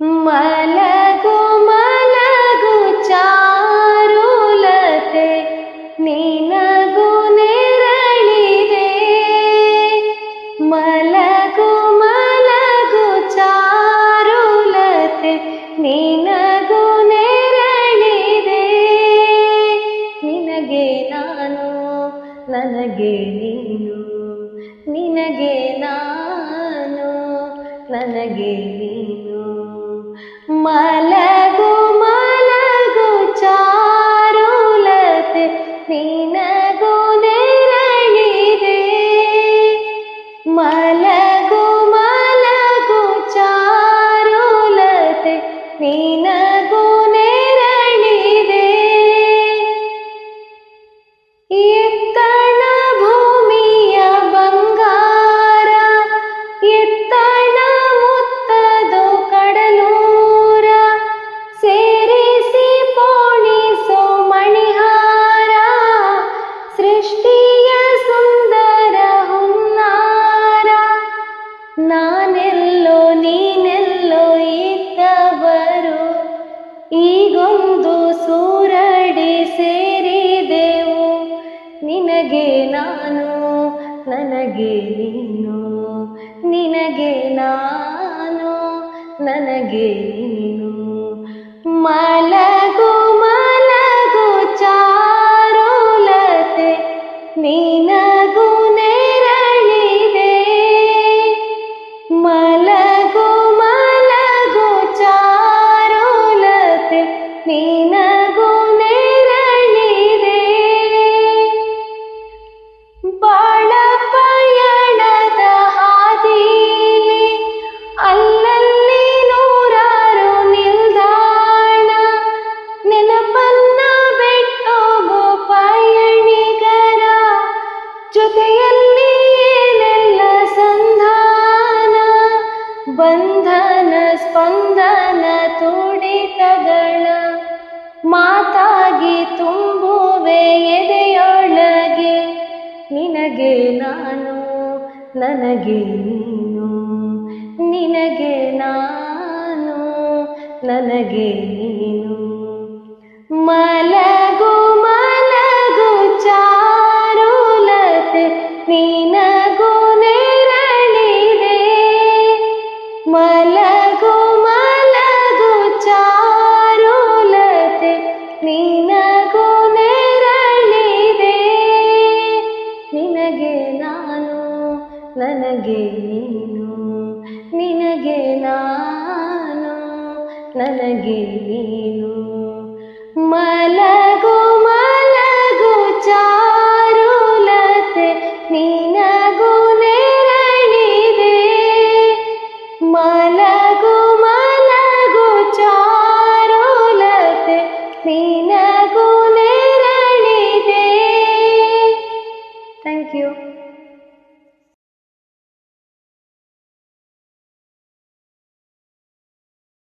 ಮಲಗು ಮಲಗು ಚಾರುಲತೆ, ನಿನಗು ನೆರಳಿದೆ. ಮಲಗು ಮಲಗು ಚಾರುಲತೆ, ನಿನಗು ನೆರಳಿದೆ. ನಿನಗೆ ನಾನು, ನನಗೆ ನೀನು, ನಿನಗೆ ನಾನು, ನನಗೆ ನೀನು. ಮಲಗು ನಾನೆಲ್ಲೋ ನೀನೆಲ್ಲೋ ಇದ್ದವರು, ಈಗೊಂದು ಸೂರಡಿ ಸೇರಿದೆವು. ನಿನಗೆ ನಾನು, ನನಗೆ ನೀನು. ನಿನಗೆ ನಾನು, ನನಗೆ ನೀನು. ಮಲಗು ಮಲಗು, ಚಾರುಲತೆ, ನಿನಗೂ ಸ್ಪಂದನ ತುಡಿತಗಳ ಮಾತಾಗಿ ತುಂಬುವೆ ಎದೆಯೊಳಗೆ ನಿನಗೆ ನಾನು ನನಗೆ ನೀನು ನಿನಗೆ ನಾನು ನನಗೆ ನೀನು. ಮಲಗು ನನಗೆ ನೀನು ನಿನಗೆ ನಾನು ನನಗೆ ನೀನು. ಮಲಗು